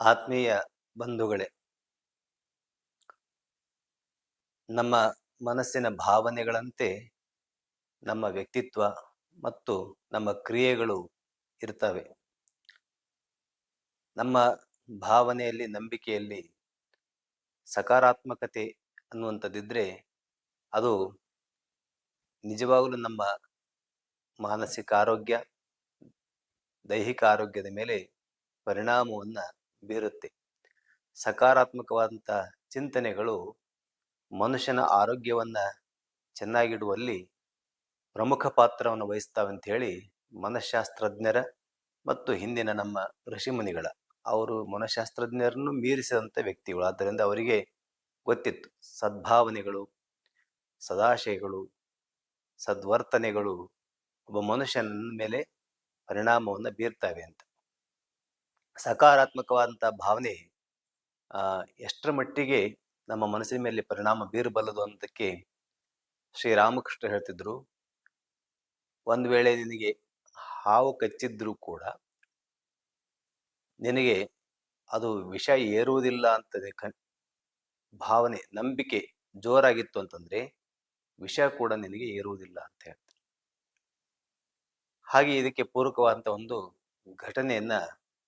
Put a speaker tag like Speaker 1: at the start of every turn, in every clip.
Speaker 1: ಆತ್ಮೀಯ ಬಂಧುಗಳೇ, ನಮ್ಮ ಮನಸ್ಸಿನ ಭಾವನೆಗಳಂತೆ ನಮ್ಮ ವ್ಯಕ್ತಿತ್ವ ಮತ್ತು ನಮ್ಮ ಕ್ರಿಯೆಗಳು ಇರ್ತವೆ. ನಮ್ಮ ಭಾವನೆಯಲ್ಲಿ, ನಂಬಿಕೆಯಲ್ಲಿ ಸಕಾರಾತ್ಮಕತೆ ಅನ್ನುವಂಥದ್ದಿದ್ರೆ ಅದು ನಿಜವಾಗಲೂ ನಮ್ಮ ಮಾನಸಿಕ ಆರೋಗ್ಯ, ದೈಹಿಕ ಆರೋಗ್ಯದ ಮೇಲೆ ಪರಿಣಾಮವನ್ನು ಬೀರುತ್ತೆ. ಸಕಾರಾತ್ಮಕವಾದಂಥ ಚಿಂತನೆಗಳು ಮನುಷ್ಯನ ಆರೋಗ್ಯವನ್ನು ಚೆನ್ನಾಗಿಡುವಲ್ಲಿ ಪ್ರಮುಖ ಪಾತ್ರವನ್ನು ವಹಿಸ್ತಾವೆ ಅಂತ ಹೇಳಿ ಮನಃಶಾಸ್ತ್ರಜ್ಞರ ಮತ್ತು ಹಿಂದಿನ ನಮ್ಮ ಋಷಿಮುನಿಗಳ ಅವರು ಮನಃಶಾಸ್ತ್ರಜ್ಞರನ್ನು ಮೀರಿಸಿದಂಥ ವ್ಯಕ್ತಿಗಳು. ಆದ್ದರಿಂದ ಅವರಿಗೆ ಗೊತ್ತಿತ್ತು. ಸದ್ಭಾವನೆಗಳು, ಸದಾಶಯಗಳು, ಸದ್ವರ್ತನೆಗಳು ಒಬ್ಬ ಮನುಷ್ಯನ ಮೇಲೆ ಪರಿಣಾಮವನ್ನು ಬೀರ್ತವೆ ಅಂತ. ಸಕಾರಾತ್ಮಕವಾದಂಥ ಭಾವನೆ ಎಷ್ಟರ ಮಟ್ಟಿಗೆ ನಮ್ಮ ಮನಸ್ಸಿನ ಮೇಲೆ ಪರಿಣಾಮ ಬೀರಬಲ್ಲದು ಅನ್ನೋದಕ್ಕೆ ಶ್ರೀರಾಮಕೃಷ್ಣ ಹೇಳ್ತಿದ್ರು. ಒಂದ್ ವೇಳೆ ನಿನಗೆ ಹಾವು ಕಚ್ಚಿದ್ರು ಕೂಡ ನಿನಗೆ ಅದು ವಿಷ ಏರುವುದಿಲ್ಲ ಅಂತದೆ ಭಾವನೆ, ನಂಬಿಕೆ ಜೋರಾಗಿತ್ತು ಅಂತಂದ್ರೆ ವಿಷ ಕೂಡ ನಿನಗೆ ಏರುವುದಿಲ್ಲ ಅಂತ ಹೇಳ್ತಾರೆ. ಹಾಗೆ ಇದಕ್ಕೆ ಪೂರಕವಾದಂತ ಒಂದು ಘಟನೆಯನ್ನ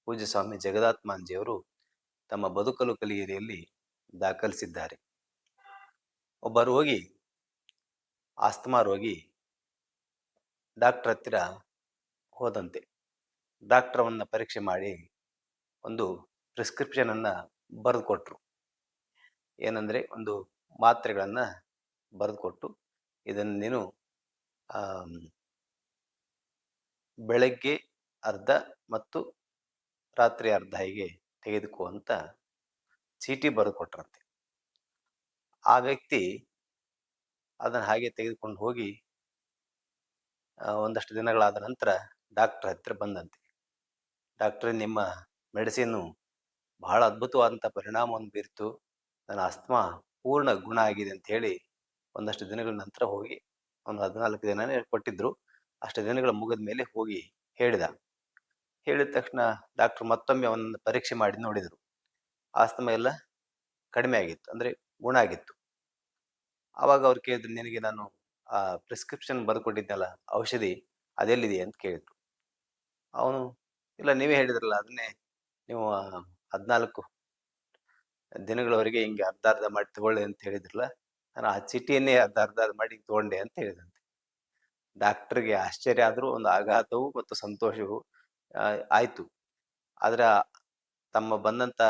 Speaker 1: ಪೂಜ್ಯ ಸ್ವಾಮಿ ಜಗದಾತ್ಮಾಂಜಿಯವರು ತಮ್ಮ ಬದುಕಲು ಕಲಿಯರಿಯಲ್ಲಿ ದಾಖಲಿಸಿದ್ದಾರೆ. ಒಬ್ಬ ರೋಗಿ ಆಸ್ತಮಾ ರೋಗಿ ಡಾಕ್ಟರ್ ಹತ್ತಿರ ಹೋದಂತೆ. ಡಾಕ್ಟ್ರವನ್ನು ಪರೀಕ್ಷೆ ಮಾಡಿ ಒಂದು ಪ್ರಿಸ್ಕ್ರಿಪ್ಷನ್ ಅನ್ನ ಬರೆದು ಕೊಟ್ರು. ಏನಂದ್ರೆ ಒಂದು ಮಾತ್ರೆಗಳನ್ನು ಬರೆದು ಕೊಟ್ಟು ಇದನ್ನು ನೀನು ಬೆಳಗ್ಗೆ ಅರ್ಧ ಮತ್ತು ರಾತ್ರಿ ಅರ್ಧ ಹೀಗೆ ತೆಗೆದುಕೋ ಅಂತ ಚೀಟಿ ಬರೆದು ಕೊಟ್ರಂತೆ ಆ ವ್ಯಕ್ತಿ ಅದನ್ನು ಹಾಗೆ ತೆಗೆದುಕೊಂಡು ಹೋಗಿ ಒಂದಷ್ಟು ದಿನಗಳಾದ ನಂತರ ಡಾಕ್ಟರ್ ಹತ್ತಿರ ಬಂದಂತೆ. ಡಾಕ್ಟರ್, ನಿಮ್ಮ ಮೆಡಿಸಿನ್ನು ಬಹಳ ಅದ್ಭುತವಾದಂಥ ಪರಿಣಾಮವನ್ನು ಬೀರ್ತು. ನನ್ನ ಆಸ್ತಮಾ ಪೂರ್ಣ ಗುಣ ಆಗಿದೆ ಅಂತ ಹೇಳಿ ಒಂದಷ್ಟು ದಿನಗಳ ನಂತರ ಹೋಗಿ, ಒಂದು ಹದಿನಾಲ್ಕು ದಿನನೇ ಕೊಟ್ಟಿದ್ರು. ಅಷ್ಟು ದಿನಗಳ ಮುಗಿದ ಮೇಲೆ ಹೋಗಿ ಹೇಳಿದ. ಹೇಳಿದ ತಕ್ಷಣ ಡಾಕ್ಟರ್ ಮತ್ತೊಮ್ಮೆ ಅವನನ್ನು ಪರೀಕ್ಷೆ ಮಾಡಿ ನೋಡಿದರು. ಆಸ್ತಮ ಎಲ್ಲ ಕಡಿಮೆ ಆಗಿತ್ತು, ಅಂದರೆ ಗುಣ ಆಗಿತ್ತು. ಆವಾಗ ಅವ್ರು ಕೇಳಿದ್ರು, ನಿನಗೆ ನಾನು, ಆ ಪ್ರಿಸ್ಕ್ರಿಪ್ಷನ್ ಬರ್ಕೊಟ್ಟಿದ್ದೆಲ್ಲ ಔಷಧಿ ಅದೆಲ್ಲಿದೆ ಅಂತ ಕೇಳಿದ್ರು. ಅವನು, ಇಲ್ಲ, ನೀವೇ ಹೇಳಿದ್ರಲ್ಲ, ಅದನ್ನೇ ನೀವು ಹದಿನಾಲ್ಕು ದಿನಗಳವರೆಗೆ ಹಿಂಗೆ ಅರ್ಧ ಅರ್ಧ ಮಾಡಿ ತಗೊಳ್ಳಿ ಅಂತ ಹೇಳಿದ್ರಲ್ಲ, ನಾನು ಆ ಚೀಟಿಯನ್ನೇ ಅರ್ಧ ಅರ್ಧ ಮಾಡಿ ತಗೊಂಡೆ ಅಂತ ಹೇಳಿದಂತೆ. ಡಾಕ್ಟರ್ಗೆ ಆಶ್ಚರ್ಯ ಆದರೂ ಒಂದು ಆಘಾತವು ಮತ್ತು ಸಂತೋಷವು ಆಯ್ತು. ಆದರೆ ತಮ್ಮ ಬಂದಂತ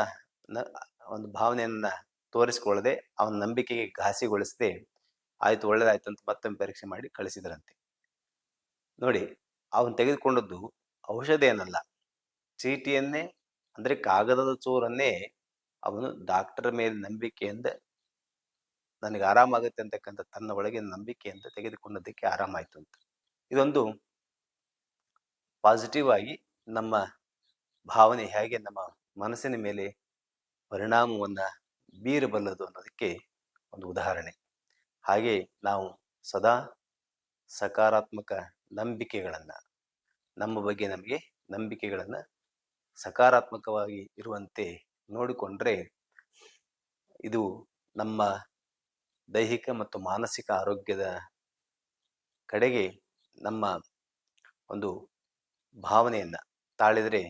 Speaker 1: ಒಂದು ಭಾವನೆಯನ್ನ ತೋರಿಸ್ಕೊಳ್ಳದೆ, ಅವನ ನಂಬಿಕೆಗೆ ಘಾಸಿಗೊಳಿಸದೆ, ಆಯ್ತು, ಒಳ್ಳೇದಾಯ್ತು ಅಂತ ಮತ್ತೊಮ್ಮೆ ಪರೀಕ್ಷೆ ಮಾಡಿ ಕಳಿಸಿದ್ರಂತೆ. ನೋಡಿ, ಅವನು ತೆಗೆದುಕೊಂಡದ್ದು ಔಷಧ ಏನಲ್ಲ. ಚೀಟಿಯನ್ನೇ, ಅಂದ್ರೆ ಕಾಗದದ ಚೂರನ್ನೇ ಅವನು ಡಾಕ್ಟರ್ ಮೇಲೆ ನಂಬಿಕೆಯಿಂದ, ನನಗೆ ಆರಾಮಾಗುತ್ತೆ ಅಂತಕ್ಕಂಥ ತನ್ನ ಒಳಗಿನ ನಂಬಿಕೆಯಿಂದ ತೆಗೆದುಕೊಂಡದಕ್ಕೆ ಆರಾಮಾಯ್ತು ಅಂತ. ಇದೊಂದು ಪಾಸಿಟಿವ್ ಆಗಿ ನಮ್ಮ ಭಾವನೆ ಹೇಗೆ ನಮ್ಮ ಮನಸ್ಸಿನ ಮೇಲೆ ಪರಿಣಾಮವನ್ನು ಬೀರಬಲ್ಲದು ಅನ್ನೋದಕ್ಕೆ ಒಂದು ಉದಾಹರಣೆ. ಹಾಗೆ ನಾವು ಸದಾ ಸಕಾರಾತ್ಮಕ ನಂಬಿಕೆಗಳನ್ನು, ನಮ್ಮ ಬಗ್ಗೆ ನಮಗೆ ನಂಬಿಕೆಗಳನ್ನು ಸಕಾರಾತ್ಮಕವಾಗಿ ಇರುವಂತೆ ನೋಡಿಕೊಂಡ್ರೆ ಇದು ನಮ್ಮ ದೈಹಿಕ ಮತ್ತು ಮಾನಸಿಕ ಆರೋಗ್ಯದ ಕಡೆಗೆ ನಮ್ಮ ಒಂದು ಭಾವನೆಯನ್ನ ತಾಳಿದರೆ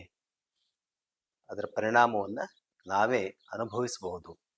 Speaker 1: ಅದರ ಪರಿಣಾಮವನ್ನು ನಾವೇ ಅನುಭವಿಸಬಹುದು.